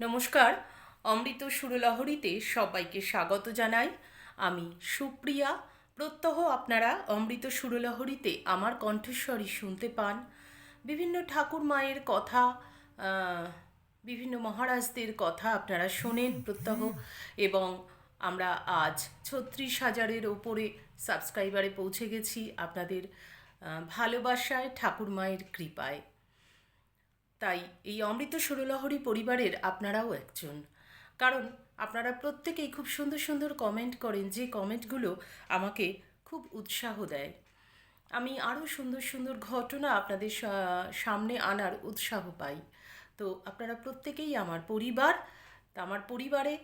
নমস্কার, অমৃত সুরলহরীতে সবাইকে স্বাগত জানাই। আমি সুপ্রিয়া। প্রত্যহ আপনারা অমৃত সুরলহরীতে আমার কণ্ঠস্বরই শুনতে পান। বিভিন্ন ঠাকুর মায়ের কথা বিভিন্ন মহারাজদের কথা আপনারা শোনেন প্রত্যহ। এবং আমরা আজ ছত্রিশ হাজারের ওপরে সাবস্ক্রাইবারে পৌঁছে গেছি আপনাদের ভালোবাসায় ঠাকুর মায়ের কৃপায়। তাই এই অমৃত সুরলহরী পরিবারের আপনারাও একজন। কারণ আপনারা প্রত্যেকেই খুব সুন্দর সুন্দর কমেন্ট করেন, যে কমেন্টগুলো আমাকে খুব উৎসাহ দেয়। আমি আরও সুন্দর সুন্দর ঘটনা আপনাদের সামনে আনার উৎসাহ পাই। তো আপনারা প্রত্যেকেই আমার পরিবার আমার পরিবারে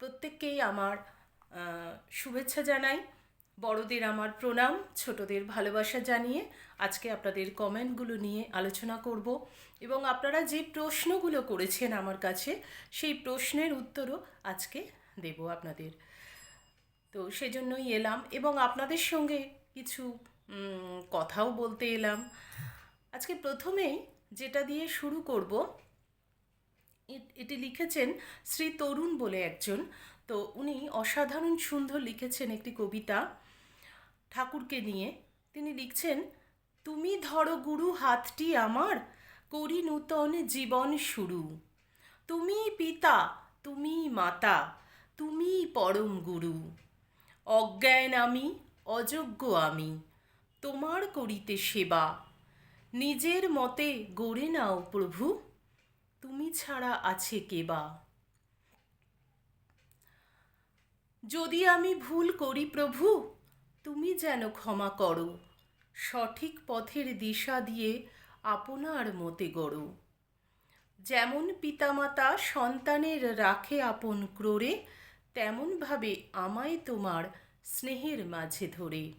প্রত্যেককেই আমার শুভেচ্ছা জানাই। বড়দের আমার প্রণাম, ছোটদের ভালোবাসা জানিয়ে আজকে আপনাদের কমেন্টগুলো নিয়ে আলোচনা করব এবং আপনারা যে প্রশ্নগুলো করেছেন আমার কাছে, সেই প্রশ্নের উত্তরও আজকে দেব আপনাদের। তো সেজন্যই এলাম এবং আপনাদের সঙ্গে কিছু কথাও বলতে এলাম। আজকে প্রথমেই যেটা দিয়ে শুরু করব এটি লিখেছেন শ্রী তরুণ বলে একজন। তো উনি অসাধারণ সুন্দর লিখেছেন একটি কবিতা। ঠাকুরকে নিয়ে। তিনি লিখছেন, তুমি ধরো গুরু হাতটি আমার, করি নূতন জীবন শুরু। তুমি পিতা, তুমি মাতা, তুমি পরম গুরু। অজ্ঞান আমি, অযোগ্য আমি, তোমার করিতে সেবা। নিজের মতে গড়ে নাও প্রভু, তুমি ছাড়া আছে কেবা যদি আমি ভুল করি প্রভু তুমি যেন ক্ষমা করো। সঠিক পথের দিশা দিয়ে আপনার মতে গড়ো। যেমন পিতামাতা সন্তানের রাখে আপন ক্রোড়ে, তেমনভাবে আমায় তোমার স্নেহের মাঝে ধরে।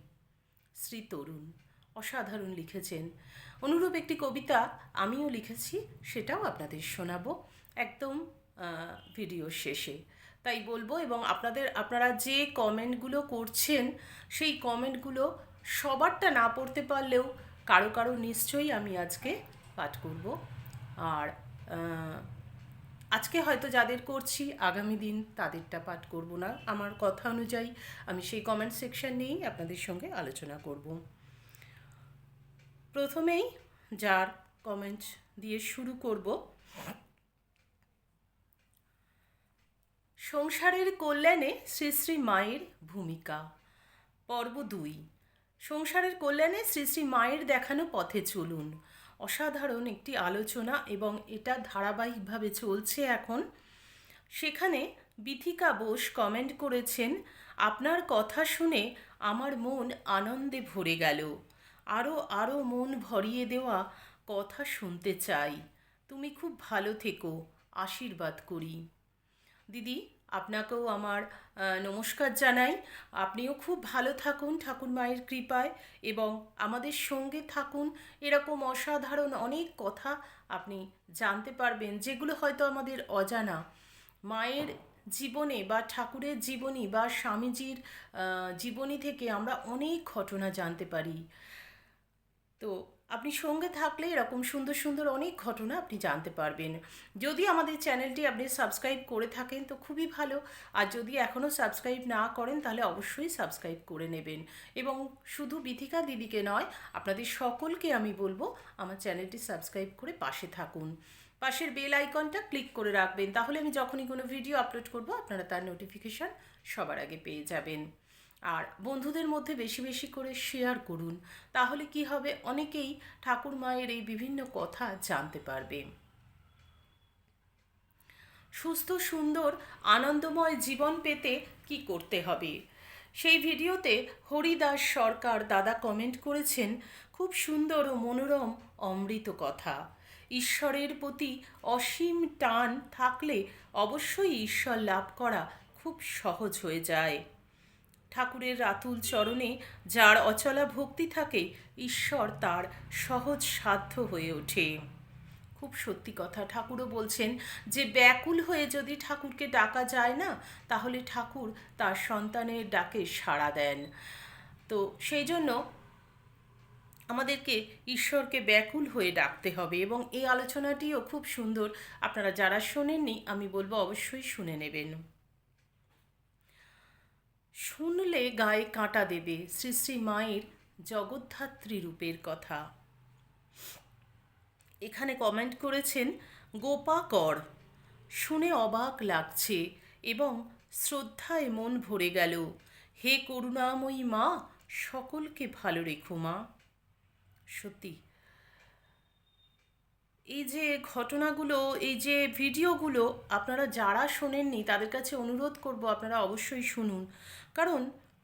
শ্রী তরুণ, অসাধারণ লিখেছেন। অনুরূপ একটি কবিতা আমিও লিখেছি, সেটাও আপনাদের শোনাবো। একদম ভিডিও শেষে। তাই বলব এবং আপনাদের, আপনারা যে কমেন্টগুলো করছেন, সেই কমেন্টগুলো সবারটা না পড়তে পারলেও কারও কারও নিশ্চয়ই আমি আজকে পাঠ করব। আর আজকে হয়তো যাদের করছি, আগামী দিন তাদেরটা পাঠ করব না। আমার কথা অনুযায়ী আমি সেই কমেন্ট সেকশন নিয়েই আপনাদের সঙ্গে আলোচনা করব। প্রথমেই যার কমেন্ট দিয়ে শুরু করব সংসারের কল্যাণে শ্রী শ্রী মায়ের ভূমিকা। পর্ব দুই। সংসারের কল্যাণে শ্রী শ্রী মায়ের দেখানো পথে চলুন। অসাধারণ একটি আলোচনা এবং এটা ধারাবাহিকভাবে চলছে এখন। সেখানে বিথিকা বোস কমেন্ট করেছেন, আপনার কথা শুনে আমার মন আনন্দে ভরে গেল। আরও আরও মন ভরিয়ে দেওয়া কথা শুনতে চাই। তুমি খুব ভালো থেকো। আশীর্বাদ করি। দিদি আপনাকেও আমার নমস্কার জানাই। আপনিও খুব ভালো থাকুন ঠাকুর মায়ের কৃপায় এবং আমাদের সঙ্গে থাকুন। এরকম অসাধারণ অনেক কথা আপনি জানতে পারবেন, যেগুলো হয়তো আমাদের অজানা। মায়ের জীবনে বা ঠাকুরের জীবনী বা স্বামীজির জীবনী থেকে আমরা অনেক ঘটনা জানতে পারি। তো আপনি সঙ্গে থাকলে এরকম সুন্দর সুন্দর অনেক ঘটনা আপনি জানতে পারবেন। যদি আমাদের চ্যানেলটি আপনি সাবস্ক্রাইব করে থাকেন তো খুবই ভালো। আর যদি এখনও সাবস্ক্রাইব না করেন তাহলে অবশ্যই সাবস্ক্রাইব করে নেবেন। এবং শুধু বিথিকা দিদিকে নয়, আপনাদের সকলকে আমি বলব আমার চ্যানেলটি সাবস্ক্রাইব করে পাশে থাকুন। পাশের বেল আইকনটা ক্লিক করে রাখবেন। তাহলে আমি যখনই কোনো ভিডিও আপলোড করব, আপনারা তার নোটিফিকেশান সবার আগে পেয়ে যাবেন। আর বন্ধুদের মধ্যে বেশি বেশি করে শেয়ার করুন, তাহলে কি হবে? অনেকেই ঠাকুর মায়ের এই বিভিন্ন কথা জানতে পারবে। সুস্থ, সুন্দর, আনন্দময় জীবন পেতে কি করতে হবে? সেই ভিডিওতে হরিদাস সরকার দাদা কমেন্ট করেছেন, খুব সুন্দর ও মনোরম অমৃত কথা। ঈশ্বরের প্রতি অসীম টান থাকলে অবশ্যই ঈশ্বর লাভ করা খুব সহজ হয়ে যায়। ঠাকুরের রাতুল চরণে যার অচলা ভক্তি থাকে, ঈশ্বর তার সহজ সাধ্য হয়ে ওঠে। খুব সত্যি কথা, ঠাকুরও বলছেন যে, ব্যাকুল হয়ে যদি ঠাকুরকে ডাকা যায় না, তাহলে ঠাকুর তার সন্তানের ডাকে সাড়া দেন। তো সেই জন্য আমাদেরকে ঈশ্বরকে ব্যাকুল হয়ে ডাকতে হবে এবং এই আলোচনাটিও খুব সুন্দর। আপনারা যারা শোনেননি, আমি বলব অবশ্যই শুনে নেবেন। শুনলে গায়ে কাঁটা দেবে শ্রী শ্রী মায়ের জগদ্ধাত্রী রূপের কথা। এখানে কমেন্ট করেছেন গোপা কর শুনে অবাক লাগছে এবং শ্রদ্ধায় মন ভরে গেল, হে করুণাময়ী মা, সকলকে ভালো রেখো মা। সত্যি, এই যে ঘটনাগুলো, এই যে ভিডিওগুলো আপনারা যারা শোনেননি, তাদের কাছে অনুরোধ করব আপনারা অবশ্যই শুনুন। কারণ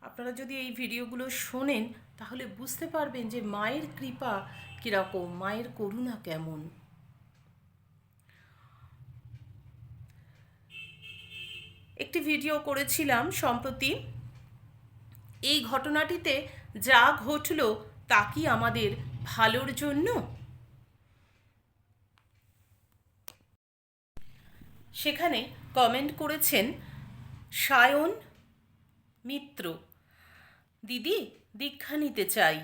আপনারা যদি এই ভিডিওগুলো শোনেন, তাহলে বুঝতে পারবেন যে মায়ের কৃপা কীরকম, মায়ের করুণা কেমন। একটি ভিডিও করেছিলাম সম্প্রতি। এই ঘটনাটিতে যা ঘটল, তা কি আমাদের ভালোর জন্য? সেখানে কমেন্ট করেছেন সায়ন মিত্র। দিদি, দীক্ষা নিতে চাই।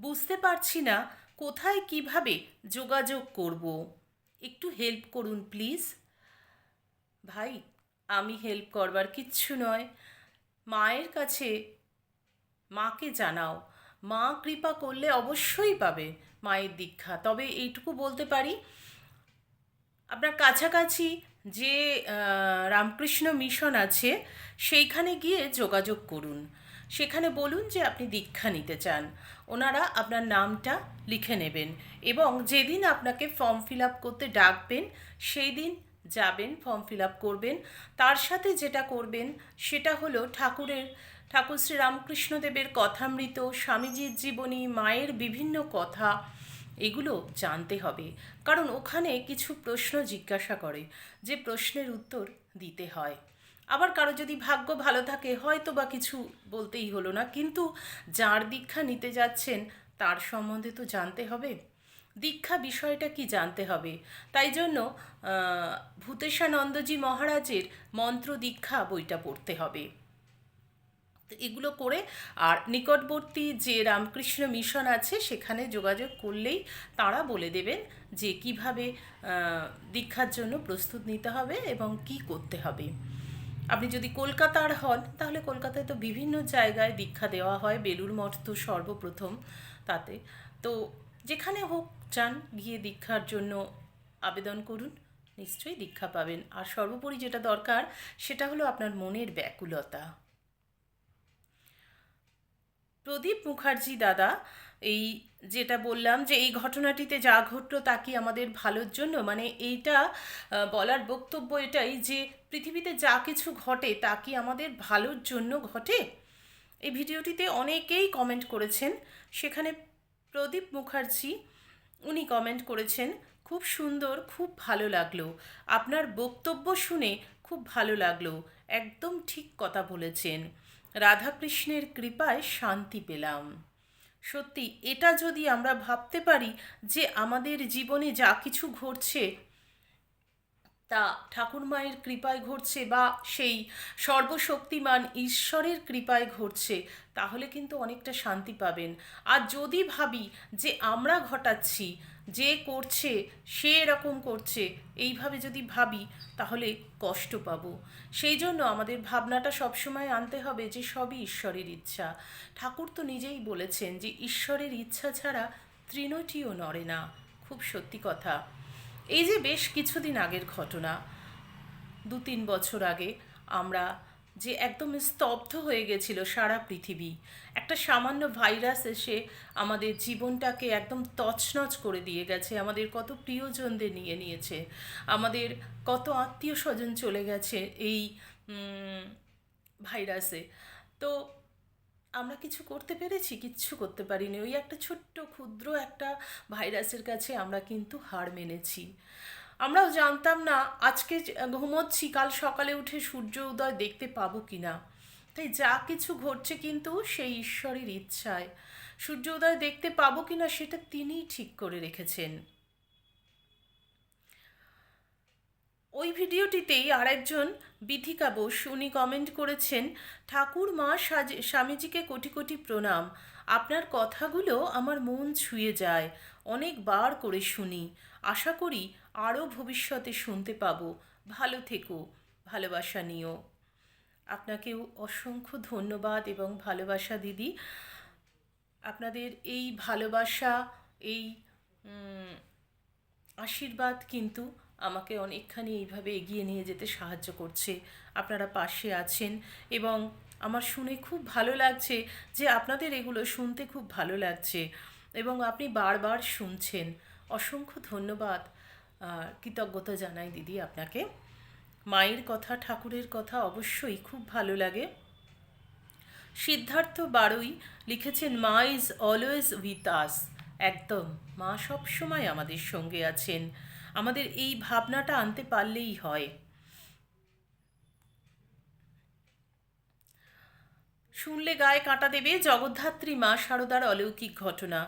বুঝতে পারছি না কোথায় কীভাবে যোগাযোগ করব। একটু হেল্প করুন প্লিজ ভাই, আমি হেল্প করবার কিচ্ছু নয়। মায়ের কাছে মাকে জানাও। মা কৃপা করলে অবশ্যই পাবে মায়ের দীক্ষা। তবে এইটুকু বলতে পারি, আপনার কাছাকাছি যে রামকৃষ্ণ মিশন আছে, সেইখানে গিয়ে যোগাযোগ করুন। সেখানে বলুন যে আপনি দীক্ষা নিতে চান। ওনারা আপনার নামটা লিখে নেবেন এবং যেদিন আপনাকে ফর্ম ফিল আপ করতে ডাকবেন, সেই দিন যাবেন, ফর্ম ফিল আপ করবেন। তার সাথে যেটা করবেন, সেটা হলো ঠাকুরের, ঠাকুর শ্রী রামকৃষ্ণদেবের কথামৃত, স্বামীজির জীবনী, মায়ের বিভিন্ন কথা এগুলো জানতে হবে। কারণ ওখানে কিছু প্রশ্ন জিজ্ঞাসা করে, যে প্রশ্নের উত্তর দিতে হয়। আবার কারও যদি ভাগ্য ভালো থাকে, হয়তো বা কিছু বলতেই হলো না, কিন্তু যার দীক্ষা নিতে যাচ্ছেন, তার সম্বন্ধে তো জানতে হবে। দীক্ষা বিষয়টা কি জানতে হবে? তাই জন্য ভূতেশানন্দজি মহারাজের মন্ত্র দীক্ষা বইটা পড়তে হবে। এগুলো করে আর নিকটবর্তী যে রামকৃষ্ণ মিশন আছে সেখানে যোগাযোগ করলেই তারা বলে দেবেন যে কীভাবে দীক্ষার জন্য প্রস্তুত নিতে হবে এবং কি করতে হবে। আপনি যদি কলকাতার হন, তাহলে কলকাতায় তো বিভিন্ন জায়গায় দীক্ষা দেওয়া হয় বেলুর মঠ তো সর্বপ্রথম তাতে। তো যেখানে হোক চান গিয়ে দীক্ষার জন্য আবেদন করুন, নিশ্চয়ই দীক্ষা পাবেন। আর সর্বোপরি যেটা দরকার, সেটা হলো আপনার মনের ব্যাকুলতা। প্রদীপ মুখার্জি দাদা, এই যেটা বললাম যে এই ঘটনাটিতে যা ঘটলো তা কি আমাদের ভালোর জন্য? মানে এইটা বলার বক্তব্য এটাই যে পৃথিবীতে যা কিছু ঘটে তা কি আমাদের ভালোর জন্য ঘটে? এই ভিডিওটিতে অনেকেই কমেন্ট করেছেন। সেখানে প্রদীপ মুখার্জি, উনি কমেন্ট করেছেন, খুব সুন্দর, খুব ভালো লাগল। আপনার বক্তব্য শুনে খুব ভালো লাগল। একদম ঠিক কথা বলেছেন। রাধাকৃষ্ণের কৃপায় শান্তি পেলাম। সত্যি, এটা যদি আমরা ভাবতে পারি যে আমাদের জীবনে যা কিছু ঘটছে, তা ঠাকুর মায়ের কৃপায় ঘটছে বা সেই সর্বশক্তিমান ঈশ্বরের কৃপায় ঘটছে, তাহলে কিন্তু অনেকটা শান্তি পাবেন। আর যদি ভাবি যে আমরা ঘটাচ্ছি যে করছে, সে এরকম করছে, এইভাবে যদি ভাবি, তাহলে কষ্ট পাবো। সেই জন্য আমাদের ভাবনাটা সবসময় আনতে হবে যে, সবই ঈশ্বরের ইচ্ছা। ঠাকুর তো নিজেই বলেছেন যে, ঈশ্বরের ইচ্ছা ছাড়া তৃণটিও নড়ে না। খুব সত্যি কথা। এই যে বেশ কিছুদিন আগের ঘটনা দু তিন বছর আগে আমরা যে একদম স্তব্ধ হয়ে গেছিল সারা পৃথিবী। একটা সামান্য ভাইরাস এসে আমাদের জীবনটাকে একদম তছনছ করে দিয়ে গেছে, আমাদের কত প্রিয়জনদের নিয়ে নিয়েছে, আমাদের কত আত্মীয় স্বজন চলে গেছে এই ভাইরাসে। তো আমরা কিছু করতে পেরেছি, কিচ্ছু করতে পারিনি। ওই একটা ছোট্ট, ক্ষুদ্র একটা ভাইরাসের কাছে আমরা কিন্তু হার মেনেছি। আমরাও জানতাম না আজকে ঘুমোচ্ছি, কাল সকালে উঠে সূর্য উদয় দেখতে পাবো কি না তাই যা কিছু ঘটছে কিন্তু সেই ঈশ্বরের ইচ্ছায়। সূর্য উদয় দেখতে পাবো কি না সেটা তিনিই ঠিক করে রেখেছেন। ওই ভিডিওটিতেই আরেকজন বিধিকা বোস, উনি কমেন্ট করেছেন, ঠাকুর মা স্বামীজিকে কোটি কোটি প্রণাম। আপনার কথাগুলো আমার মন ছুঁয়ে যায়। অনেকবার করে শুনি। আশা করি আরও ভবিষ্যতে শুনতে পাবো। ভালো থেকো, ভালোবাসা নিও। আপনাকেও অসংখ্য ধন্যবাদ এবং ভালোবাসা দিদি। আপনাদের এই ভালোবাসা, এই আশীর্বাদ কিন্তু আমাকে অনেকখানি এইভাবে এগিয়ে নিয়ে যেতে সাহায্য করছে। আপনারা পাশে আছেন এবং আমার শুনে খুব ভালো লাগছে যে আপনাদের এগুলো শুনতে খুব ভালো লাগছে এবং আপনি বারবার শুনছেন। অসংখ্য ধন্যবাদ। কৃতজ্ঞতা জানাই দিদি আপনাকে। মায়ের কথা, ঠাকুরের কথা অবশ্যই খুব ভালো লাগে। সিদ্ধার্থ বারুই লিখেছেন, মা ইজ অলওয়েজ উইথ আস একদম, মা সবসময় আমাদের সঙ্গে আছেন। আমাদের এই ভাবনাটা আনতে পারলেই হয়। শুনলে গায়ে কাঁটা দেবে জগদ্ধাত্রী মা শারদার অলৌকিক ঘটনা।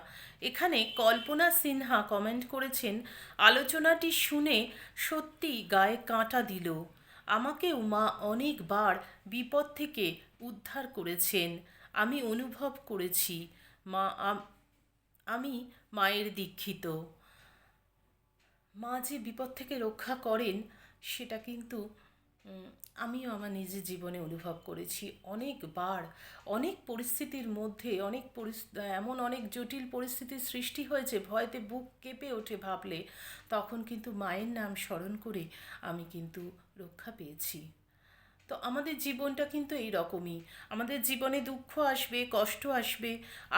এখানে কল্পনা সিনহা কমেন্ট করেছেন, আলোচনাটি শুনে সত্যি গায়ে কাঁটা দিল। আমাকেও মা অনেকবার বিপদ থেকে উদ্ধার করেছেন। আমি অনুভব করেছি, মা আমি মায়ের দীক্ষিত। মা যে বিপদ থেকে রক্ষা করেন, সেটা কিন্তু আমিও আমার নিজের জীবনে অনুভব করেছি অনেকবার, অনেক পরিস্থিতির মধ্যে, অনেক এমন অনেক জটিল পরিস্থিতির সৃষ্টি হয়েছে, ভয়তে বুক কেঁপে ওঠে ভাবলে, তখন কিন্তু মায়ের নাম স্মরণ করে আমি কিন্তু রক্ষা পেয়েছি। তো আমাদের জীবনটা কিন্তু এই রকমই আমাদের জীবনে দুঃখ আসবে, কষ্ট আসবে,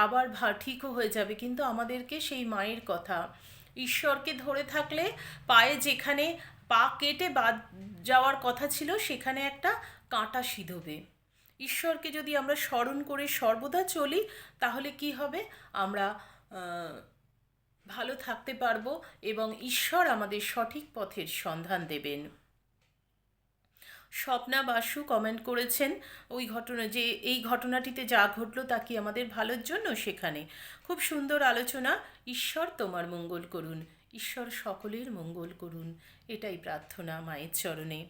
আবার ভা, ঠিকও হয়ে যাবে, কিন্তু আমাদেরকে সেই মায়ের কথা, ঈশ্বরকে ধরে থাকলে পায়ে যেখানে পা কেটে বাদ যাওয়ার কথা ছিল, সেখানে একটা কাঁটা সিধবে। ঈশ্বরকে যদি আমরা স্মরণ করে সর্বদা চলি, তাহলে কি হবে? আমরা ভালো থাকতে পারব এবং ঈশ্বর আমাদের সঠিক পথের সন্ধান দেবেন। স্বপ্না বাসু কমেন্ট করেছেন, ওই ঘটনা যে, এই ঘটনাটিতে যা ঘটলো তা কি আমাদের ভালোর জন্য সেখানে? খুব সুন্দর আলোচনা, ঈশ্বর তোমার মঙ্গল করুন। ঈশ্বর সকলের মঙ্গল করুন, এটাই প্রার্থনা মায়ের চরণে।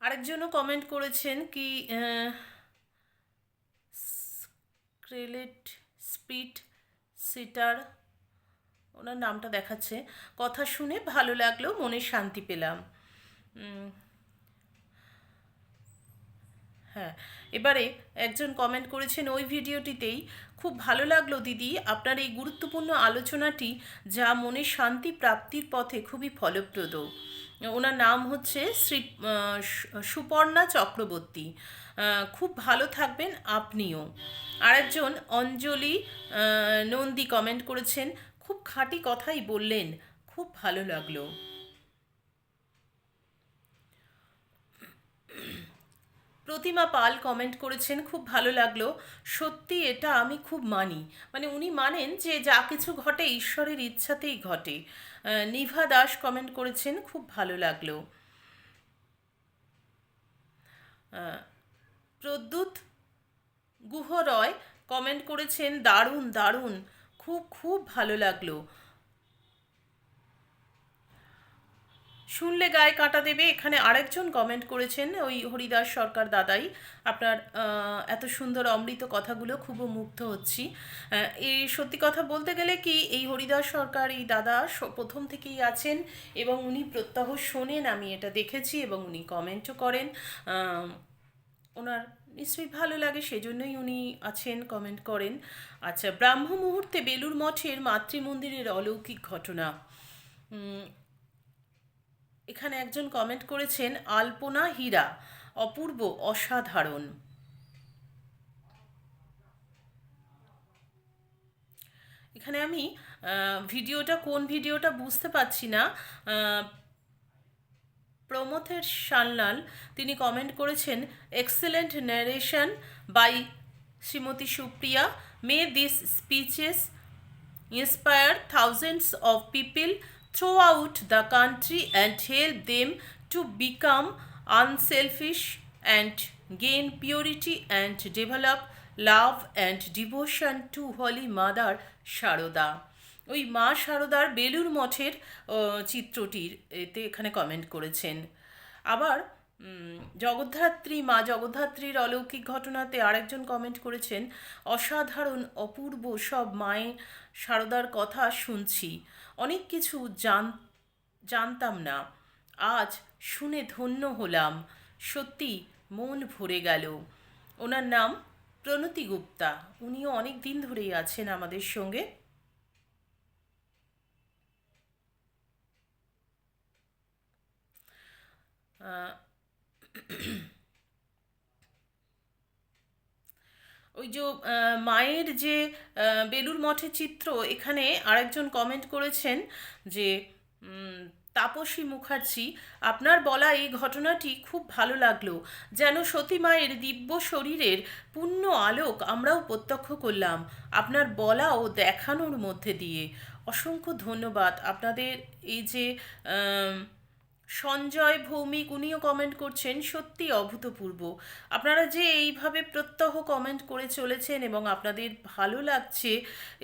আরেকজনও কমেন্ট করেছেন কি ক্রেলেট স্পিড সিটার, ওনার নামটা দেখাচ্ছে। কথা শুনে ভালো লাগল, মনে শান্তি পেলাম। হ্যাঁ এবারে একজন কমেন্ট করেছেন ওই ভিডিওটিতেই, খুব ভালো লাগল দিদি, আপনার এই গুরুত্বপূর্ণ আলোচনাটি যা মনে শান্তি প্রাপ্তির পথে খুবই ফলপ্রদ। ওনার নাম হচ্ছে শ্রী সুপর্ণা চক্রবর্তী। খুব ভালো থাকবেন আপনিও। আরেকজন অঞ্জলি নন্দী কমেন্ট করেছেন, খুব খাঁটি কথাই বললেন, খুব ভালো লাগল। প্রতিমা পাল কমেন্ট করেছেন, খুব ভালো লাগল। সত্যি এটা আমি খুব মানি। মানে উনি মানেন যে যা কিছু ঘটে ঈশ্বরের ইচ্ছাতেই ঘটে। নিভা দাস কমেন্ট করেছেন, খুব ভালো লাগল। প্রদ্যুৎ গুহ রয় কমেন্ট করেছেন, দারুণ দারুণ। খুব খুব ভালো লাগল। শুনলে গায়ে কাঁটা দেবে। এখানে আরেকজন কমেন্ট করেছেন ওই হরিদাস সরকার দাদাই। আপনার এত সুন্দর অমৃত কথাগুলো খুব মুগ্ধ হচ্ছি। এই সত্যি কথা বলতে গেলে কি, এই হরিদাস সরকার, এই দাদা প্রথম থেকেই আছেন এবং উনি প্রত্যহ শোনেন, আমি এটা দেখেছি এবং উনি কমেন্টও করেন। ওনার নিশ্চয়ই ভালো লাগে, সেজন্যই উনি আছেন কমেন্ট করেন। আচ্ছা ব্রাহ্ম মুহূর্তে বেলুর মঠের মাতৃমন্দিরের অলৌকিক ঘটনা। এখানে একজন কমেন্ট করেছেন, আলপনা হীরা, অপূর্ব, অসাধারণ। এখানে আমি ভিডিওটা কোন ভিডিওটা বুঝতে পারছি না। প্রমথের সান্যাল, তিনি কমেন্ট করেছেন excellent narration by Shrimati Supriya. May this speeches inspire thousands of people throughout the country and help them to become unselfish and gain purity and develop love and devotion to Holy Mother Sharoda. ওই মা সারদার বেলুর মঠের চিত্রটির এতে এখানে comment করেছেন আবার জগদ্ধাত্রী মা জগদ্ধাত্রীর অলৌকিক ঘটনাতে আরেকজন কমেন্ট করেছেন অসাধারণ অপূর্ব সব মায়ের সারদার কথা শুনছি। অনেক কিছু জান জানতাম না। আজ শুনে ধন্য হলাম। সত্যি মন ভরে গেল। ওনার নাম প্রণতি গুপ্তা। উনিও অনেক দিন ধরেই আছেন আমাদের সঙ্গে। আহ, ওই যে মায়ের যে বেলুর মঠের চিত্র, এখানে আরেকজন কমেন্ট করেছেন যে তাপসী মুখার্জি, আপনার বলা এই ঘটনাটি খুব ভালো লাগল। যেন সতী মায়ের দিব্য শরীরের পূর্ণ আলোক আমরাও প্রত্যক্ষ করলাম। আপনার বলা ও দেখানোর মধ্যে দিয়ে। অসংখ্য ধন্যবাদ। আপনাদের এই যে সঞ্জয় ভৌমিক উনিও কমেন্ট করছেন, সত্যি অভূতপূর্ব। আপনারা যে এইভাবে প্রত্যহ কমেন্ট করে চলেছেন এবং আপনাদের ভালো লাগছে,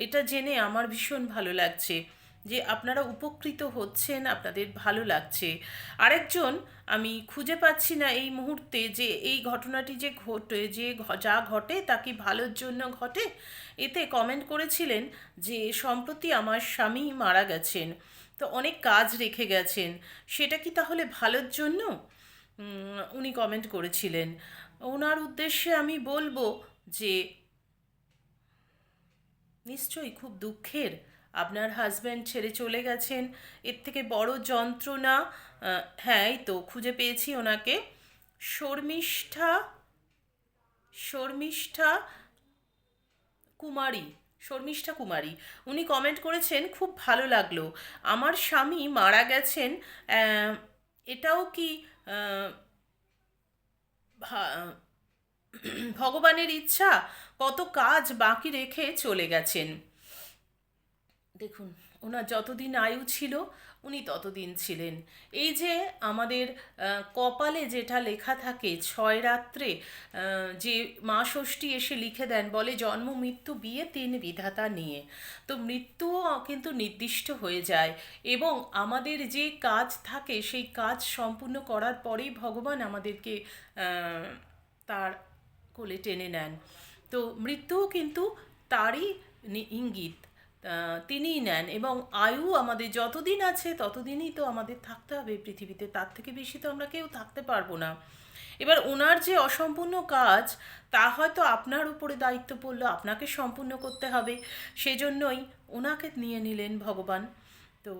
এটা জেনে আমার ভীষণ ভালো লাগছে। যে আপনারা উপকৃত হচ্ছেন, আপনাদের ভালো লাগছে। আরেকজন, আমি খুঁজে পাচ্ছি না এই মুহূর্তে যে এই ঘটনাটি যে ঘটে, যে যা ঘটে তা কি ভালোর জন্য ঘটে? এতে কমেন্ট করেছিলেন যে সম্প্রতি আমার স্বামী মারা গেছেন। তো অনেক কাজ রেখে গেছেন। সেটা কি তাহলে ভালোর জন্য? উনি কমেন্ট করেছিলেন। ওনার উদ্দেশ্যে আমি বলব যে, নিশ্চয়ই খুব দুঃখের। আপনার হাজব্যান্ড ছেড়ে চলে গেছেন। এর থেকে বড় যন্ত্রণা হ্যাঁ এই তো, খুঁজে পেয়েছি ওনাকে। শর্মিষ্ঠা শর্মিষ্ঠা কুমারী। শর্মিষ্ঠা কুমারী। উনি কমেন্ট করেছেন, খুব ভালো লাগল। আমার স্বামী মারা গেছেন এটাও কি ভগবানের ইচ্ছা? কত কাজ বাকি রেখে চলে গেছেন। দেখুন, ওনার যতদিন আয়ু ছিল উনি ততদিন ছিলেন। এই যে আমাদের কপালে যেটা লেখা থাকে, ছয় রাত্রে যে মা ষষ্ঠী এসে লিখে দেন, বলে জন্ম, মৃত্যু, বিয়ে, তিন বিধাতা নিয়ে। তো মৃত্যুও কিন্তু নির্দিষ্ট হয়ে যায় এবং আমাদের যে কাজ থাকে, সেই কাজ সম্পূর্ণ করার পরেই ভগবান আমাদেরকে তার কোলে টেনে নেন। তো মৃত্যুও কিন্তু তারই ইঙ্গিত। তিনিই নেন এবং আয়ু আমাদের যতদিন আছে ততদিনই তো আমাদের থাকতে হবে পৃথিবীতে। তার থেকে বেশি তো আমরা কেউ থাকতে পারব না। এবার ওনার যে অসম্পূর্ণ কাজ, তা হয়তো আপনার উপরে দায়িত্ব পড়ল, আপনাকে সম্পূর্ণ করতে হবে। সেজন্যই ওনাকে নিয়ে নিলেন ভগবান। তো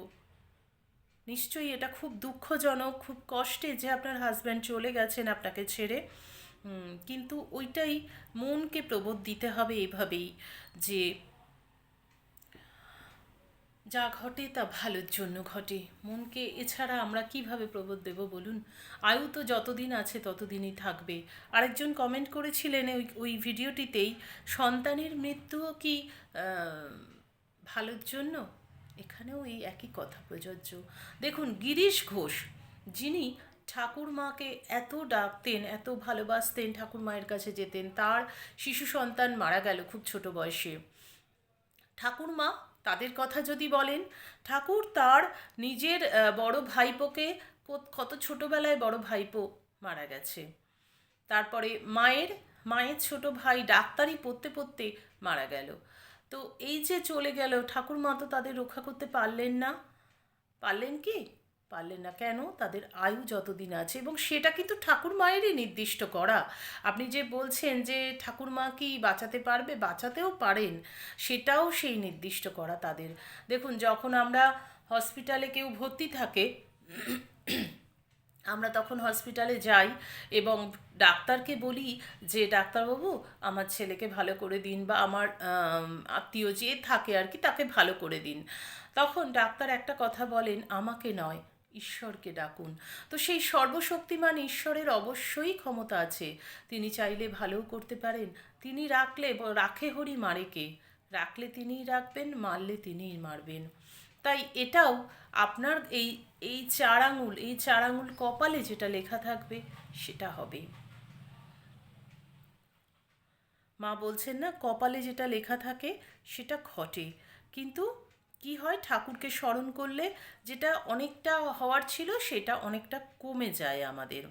নিশ্চয়ই এটা খুব দুঃখজনক, খুব কষ্টে যে আপনার হাজব্যান্ড চলে গেছেন আপনাকে ছেড়ে। কিন্তু ওইটাই মনকে প্রবোধ দিতে হবে এভাবেই যে যা ঘটে তা ভালোর জন্য ঘটে। মনকে এছাড়া আমরা কীভাবে প্রবোধ দেব বলুন? আয়ু তো যতদিন আছে ততদিনই থাকবে। আরেকজন কমেন্ট করেছিলেন ওই ওই ভিডিওটিতেই, সন্তানের মৃত্যুও কি ভালোর জন্য? এখানেও এই একই কথা প্রযোজ্য। দেখুন, গিরিশ ঘোষ, যিনি ঠাকুরমাকে এত ডাকতেন, এত ভালোবাসতেন ঠাকুর মায়ের কাছে যেতেন, তার শিশু সন্তান মারা গেল খুব ছোট বয়সে। ঠাকুরমা তাদের কথা যদি বলেন, ঠাকুর তার নিজের বড় ভাইপোকে কত- ছোটোবেলায় বড় ভাইপো মারা গেছে। তারপরে মায়ের মায়ের ছোট ভাই ডাক্তারি পড়তে পড়তে মারা গেল। তো এই যে চলে গেল, ঠাকুরমা তো তাদের রক্ষা করতে পারলেন না। পারলেন কি? পারলেন না কেন? তাদের আয়ু যতদিন আছে এবং সেটা কিন্তু ঠাকুর মায়েরই নির্দিষ্ট করা। আপনি যে বলছেন যে ঠাকুরমা কি বাঁচাতে পারবে? বাঁচাতেও পারেন। সেটাও সেই নির্দিষ্ট করা তাদের। দেখুন, যখন আমরা হসপিটালে কেউ ভর্তি থাকে, আমরা তখন হসপিটালে যাই এবং ডাক্তারকে বলি যে, ডাক্তারবাবু, আমার ছেলেকে ভালো করে দিন বা আমার আত্মীয় যে থাকে আর কি, তাকে ভালো করে দিন। তখন ডাক্তার একটা কথা বলেন, আমাকে নয় ঈশ্বরকে ডাকুন। তো সেই সর্বশক্তিমান ঈশ্বরের অবশ্যই ক্ষমতা আছে। তিনি চাইলে ভালোও করতে পারেন। তিনি রাখলে রাখে হরি মারে কে রাখলে তিনিই রাখবেন, মারলে তিনিই মারবেন। তাই এটাও আপনার এই এই চার আঙুল এই চার আঙুল কপালে যেটা লেখা থাকবে, সেটা হবে। মা বলছেন না, কপালে যেটা লেখা থাকে, সেটা ঘটে। কিন্তু কি হয়? ঠাকুরকে স্মরণ করলে যেটা অনেকটা হওয়ার ছিল সেটা অনেকটা কমে যায় আমাদের।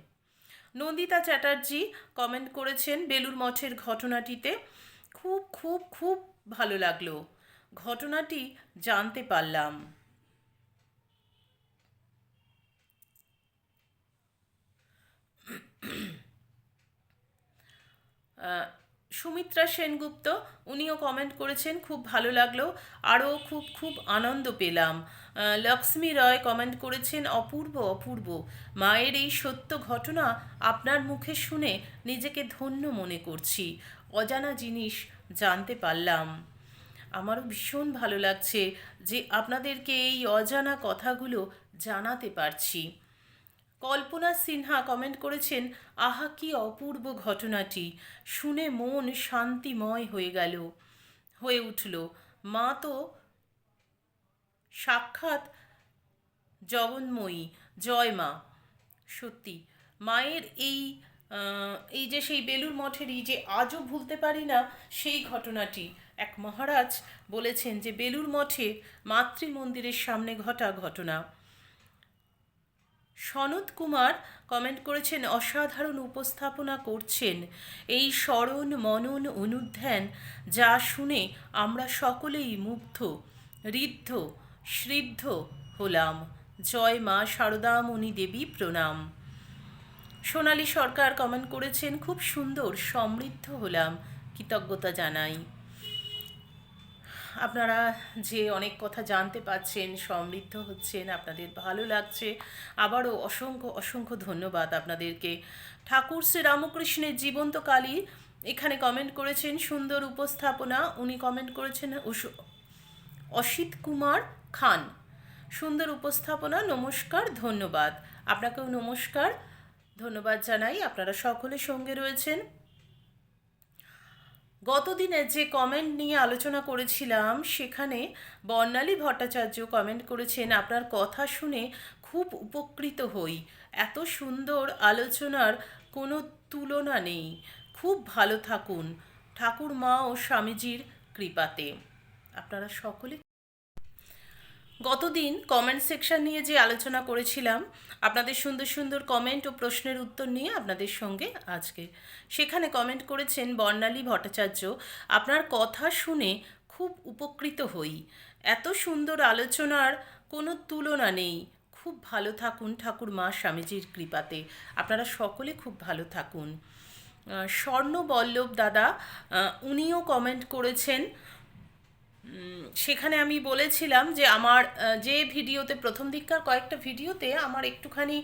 নন্দিতা চ্যাটার্জি কমেন্ট করেছেন বেলুর মঠের ঘটনাটিতে খুব খুব খুব ভালো লাগল। ঘটনাটি জানতে পারলাম। আহ, সুমিত্রা সেনগুপ্ত, উনিও কমেন্ট করেছেন, খুব ভালো লাগল। আরও খুব খুব আনন্দ পেলাম। লক্ষ্মী রয় কমেন্ট করেছেন, অপূর্ব অপূর্ব। মায়ের এই সত্য ঘটনা আপনার মুখে শুনে নিজেকে ধন্য মনে করছি। অজানা জিনিস জানতে পারলাম। আমারও ভীষণ ভালো লাগছে যে আপনাদেরকে এই অজানা কথাগুলো জানাতে পারছি। কল্পনা সিনহা কমেন্ট করেছেন, আহা, কি অপূর্ব ঘটনাটি। শুনে মন শান্তিময় হয়ে গেল, হয়ে উঠল। মা তো সাক্ষাৎ জগন্ময়ী। জয় মা। সত্যি, মায়ের এই এই যে সেই বেলুর মঠেরই যে আজও ভুলতে পারি না, সেই ঘটনাটি। এক মহারাজ বলেছেন যে বেলুর মঠে মাতৃ মন্দিরের সামনে ঘটা ঘটনা। সনৎ কুমার কমেন্ট করেছেন, অসাধারণ উপস্থাপনা করছেন। এই স্মরণ, মনন, অনুধ্যান যা শুনে আমরা সকলেই মুগ্ধ, ঋদ্ধ, শ্রিদ্ধ হলাম। জয় মা শারদামণি দেবী প্রণাম। সোনালী সরকার কমেন্ট করেছেন, খুব সুন্দর, সমৃদ্ধ হলাম। কৃতজ্ঞতা জানাই। আপনারা যে অনেক কথা জানতে পাচ্ছেন, সমৃদ্ধ হচ্ছেন, আপনাদের ভালো লাগছে, আবারও অসংখ্য অসংখ্য ধন্যবাদ আপনাদেরকে। ঠাকুর শ্রী রামকৃষ্ণের জীবন্ত কালী এখানে কমেন্ট করেছেন, সুন্দর উপস্থাপনা। উনি কমেন্ট করেছেন অসিত কুমার খান। সুন্দর উপস্থাপনা, নমস্কার, ধন্যবাদ। আপনাকেও নমস্কার। ধন্যবাদ জানাই। আপনারা সকলে সঙ্গে রয়েছেন। গতদিনে যে কমেন্ট নিয়ে আলোচনা করেছিলাম, সেখানে বর্ণালী ভট্টাচার্য কমেন্ট করেছেন, আপনার কথা শুনে খুব উপকৃত হই। এত সুন্দর আলোচনার কোনো তুলনা নেই। খুব ভালো থাকুন। ঠাকুর মা ও স্বামীজির কৃপাতে। আপনারা সকলে গতদিন কমেন্ট সেকশন নিয়ে যে আলোচনা করেছিলাম আপনাদের সুন্দর সুন্দর কমেন্ট ও প্রশ্নের উত্তর নিয়ে আপনাদের সঙ্গে আজকে। সেখানে কমেন্ট করেছেন বর্ণালী ভট্টাচার্য আপনার কথা শুনে খুব উপকৃত হই। এত সুন্দর আলোচনার কোনো তুলনা নেই। খুব ভালো থাকুন ঠাকুর মা স্বামীজির কৃপাতে। আপনারা সকলে খুব ভালো থাকুন। আহ, স্বর্ণবল্লভ দাদা উনিও কমেন্ট করেছেন সেখানে আমি বলেছিলাম যে আমার যে ভিডিওতে, প্রথম দিককার কয়েকটা ভিডিওতে আমার একটুখানি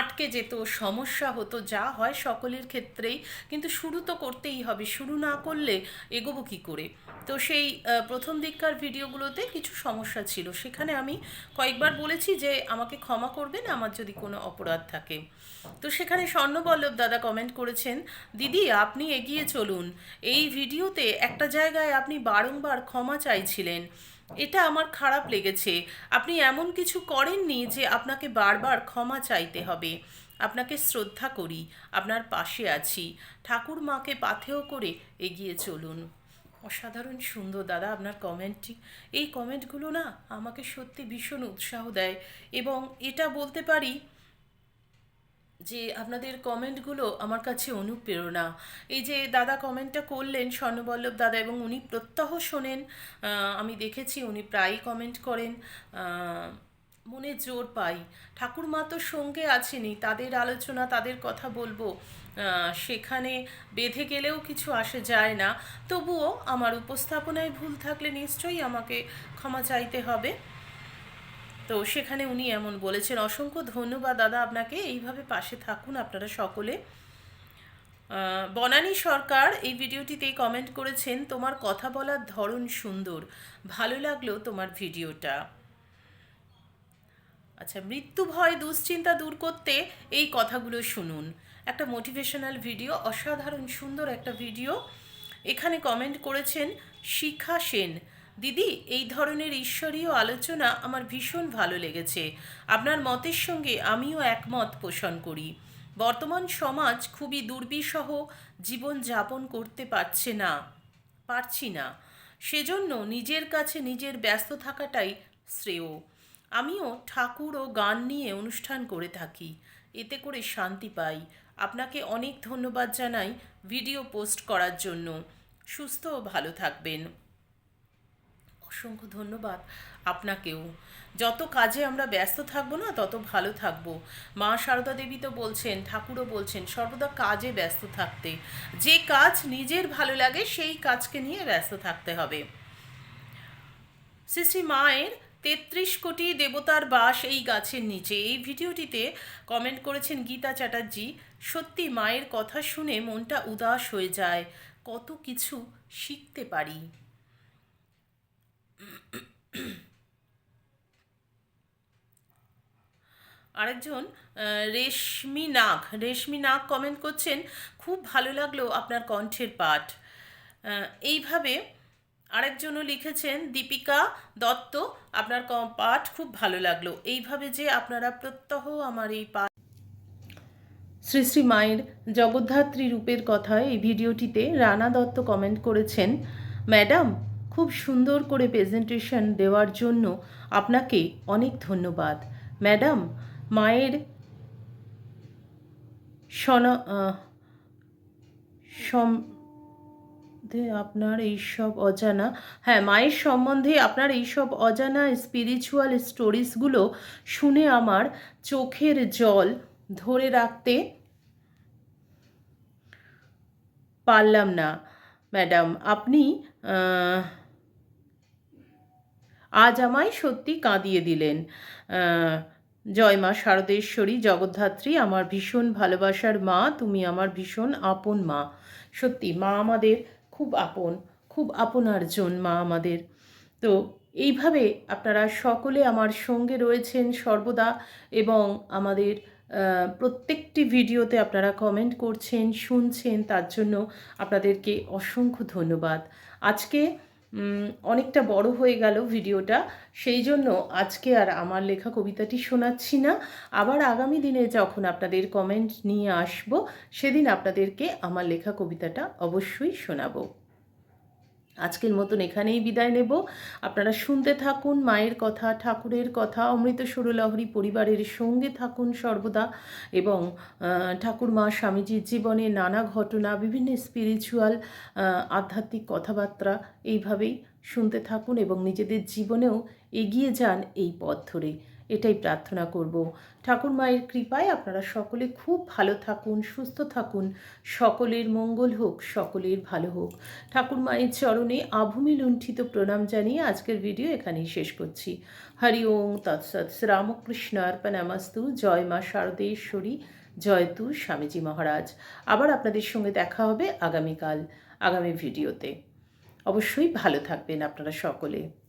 আটকে যেত, সমস্যা হতো, যা হয় সকলের ক্ষেত্রেই। কিন্তু শুরু তো করতেই হবে, শুরু না করলে এগোবো কী করে? তো সেই প্রথম দিককার ভিডিওগুলোতে কিছু সমস্যা ছিল। সেখানে আমি কয়েকবার বলেছি যে আমাকে ক্ষমা করবেন, আমার যদি কোনো অপরাধ থাকে। তো সেখানে স্বর্ণবল্লভ দাদা কমেন্ট করেছেন, দিদি, আপনি এগিয়ে চলুন। এই ভিডিওতে একটা জায়গায় আপনি বারংবার ক্ষমা চাইছিলেন। এটা আমার খারাপ লেগেছে। আপনি এমন কিছু করেননি যে আপনাকে বারবার ক্ষমা চাইতে হবে। আপনাকে শ্রদ্ধা করি, আপনার পাশে আছি। ঠাকুর মাকে পাথেয় করে এগিয়ে চলুন। অসাধারণ সুন্দর দাদা, আপনার কমেন্টটি এই কমেন্টগুলো না আমাকে সত্যি ভীষণ উৎসাহ দেয় এবং এটা বলতে পারি যে আপনাদের কমেন্টগুলো আমার কাছে অনুপ্রেরণা। এই যে দাদা কমেন্টটা করলেন স্বর্ণবল্লভ দাদা এবং উনি প্রত্যহ শোনেন আমি দেখেছি উনি প্রায়ই কমেন্ট করেন মনে জোর পাই। ঠাকুর মা তো সঙ্গে আছেনই, তাদের আলোচনা, তাদের কথা বলব সেখানে বেঁধে গেলেও কিছু আসে যায় না। তবুও আমার উপস্থাপনায় ভুল থাকলে নিশ্চয়ই আমাকে ক্ষমা চাইতে হবে। তো সেখানে উনি এমন বলেছেন, অসংখ্য ধন্যবাদ দাদা, আপনাকে এইভাবে পাশে থাকুন আপনারা সকলে। বনানী সরকার এই ভিডিওটিতেই কমেন্ট করেছেন, তোমার কথা বলার ধরন সুন্দর, ভালো লাগল তোমার ভিডিওটা। আচ্ছা মৃত্যু ভয়, দুশ্চিন্তা দূর করতে এই কথাগুলো শুনুন। একটা মোটিভেশনাল ভিডিও অসাধারণ সুন্দর একটা ভিডিও এখানে কমেন্ট করেছেন, শিখা সেন দিদি, এই ধরনের ঈশ্বরীয় আলোচনা আমার ভীষণ ভালো লেগেছে। আপনার মতের সঙ্গে আমিও একমত পোষণ করি। বর্তমান সমাজ খুবই দুর্বিষহ, জীবন যাপন করতে পারছে না, পারছি না। সেজন্য নিজের কাছে নিজের ব্যস্ত থাকাটাই শ্রেয়। আমিও ঠাকুর ও গান নিয়ে অনুষ্ঠান করে থাকি, এতে করে শান্তি পাই। আপনাকে অনেক ধন্যবাদ জানাই ভিডিও পোস্ট করার জন্য। সুস্থ ও ভালো থাকবেন। অসংখ্য ধন্যবাদ আপনাকেও। যত কাজে আমরা ব্যস্ত থাকব না, তত ভালো থাকব। মা সারদা দেবী তো বলছেন, ঠাকুরও বলছেন, সর্বদা কাজে ব্যস্ত থাকতে। যে কাজ নিজের ভালো লাগে, সেই কাজকে নিয়ে ব্যস্ত থাকতে হবে। শ্রী শ্রী মায়ের তেত্রিশ কোটি দেবতার বাস এই গাছের নিচে। এই ভিডিওটিতে কমেন্ট করেছেন গীতা চ্যাটার্জি, সত্যি মায়ের কথা শুনে মনটা উদাস হয়ে যায়। কত কিছু শিখতে পারি। আরেকজন রেশমি নাগ। রেশমি নাগ কমেন্ট করছেন, খুব ভালো লাগল আপনার কণ্ঠের পাঠ। এইভাবে আরেকজনও লিখেছেন, দীপিকা দত্ত, আপনার পাঠ খুব ভালো লাগল। এইভাবে যে আপনারা প্রত্যহ আমার এই পাঠ শ্রী শ্রী মায়ের জগদ্ধাত্রী রূপের কথা এই ভিডিওটিতে রানা দত্ত কমেন্ট করেছেন, ম্যাডাম খুব সুন্দর করে প্রেজেন্টেশন দেওয়ার জন্য আপনাকে অনেক ধন্যবাদ। ম্যাডাম, মায়ের সনা সম্বন্ধে আপনার এইসব অজানা হ্যাঁ মায়ের সম্বন্ধে আপনার এইসব অজানা স্পিরিচুয়াল স্টোরিজগুলো শুনে আমার চোখের জল ধরে রাখতে পারলাম না। ম্যাডাম, আপনি আজ আমায় সত্যি কাঁদিয়ে দিলেন। জয় মা শারদেশ্বরী, জগদ্ধাত্রী, আমার ভীষণ ভালোবাসার মা, তুমি আমার ভীষণ আপন মা। সত্যি, মা আমাদের খুব আপন, খুব আপনারজন মা আমাদের। তো এইভাবে আপনারা সকলে আমার সঙ্গে রয়েছেন সর্বদা এবং আমাদের প্রত্যেকটি ভিডিওতে আপনারা কমেন্ট করছেন, শুনছেন, তার জন্য আপনাদেরকে অসংখ্য ধন্যবাদ। আজকে অনেকটা বড় হয়ে গেল ভিডিওটা। সেই জন্য আজকে আর আমার লেখা কবিতাটি শোনাচ্ছি না। আবার আগামী দিনে যখন আপনাদের কমেন্ট নিয়ে আসব, সেদিন আপনাদেরকে আমার লেখা কবিতাটা অবশ্যই শোনাবো। আজকের মতন এখানেই বিদায় নেব। আপনারা শুনতে থাকুন মায়ের কথা, ঠাকুরের কথা, অমৃত সুরলহরী পরিবারের সঙ্গে থাকুন সর্বদা এবং ঠাকুর মা স্বামীজির জীবনে নানা ঘটনা, বিভিন্ন স্পিরিচুয়াল আধ্যাত্মিক কথাবার্তা এইভাবেই শুনতে থাকুন এবং নিজেদের জীবনেও এগিয়ে যান এই পথ ধরে। এটাই প্রার্থনা করব। ঠাকুর মায়ের কৃপায় আপনারা সকলে খুব ভালো থাকুন, সুস্থ থাকুন। সকলের মঙ্গল হোক, সকলের ভালো হোক। ঠাকুর মায়ের চরণে আভূমি লুণ্ঠিত প্রণাম জানিয়ে আজকের ভিডিও এখানেই শেষ করছি। হরি ওম তৎসৎ শ্রীরামকৃষ্ণ অর্পণামাস্তু জয় মা শারদেশ্বরী। জয় তু স্বামীজি মহারাজ। আবার আপনাদের সঙ্গে দেখা হবে আগামীকাল, আগামী ভিডিওতে। অবশ্যই ভালো থাকবেন আপনারা সকলে।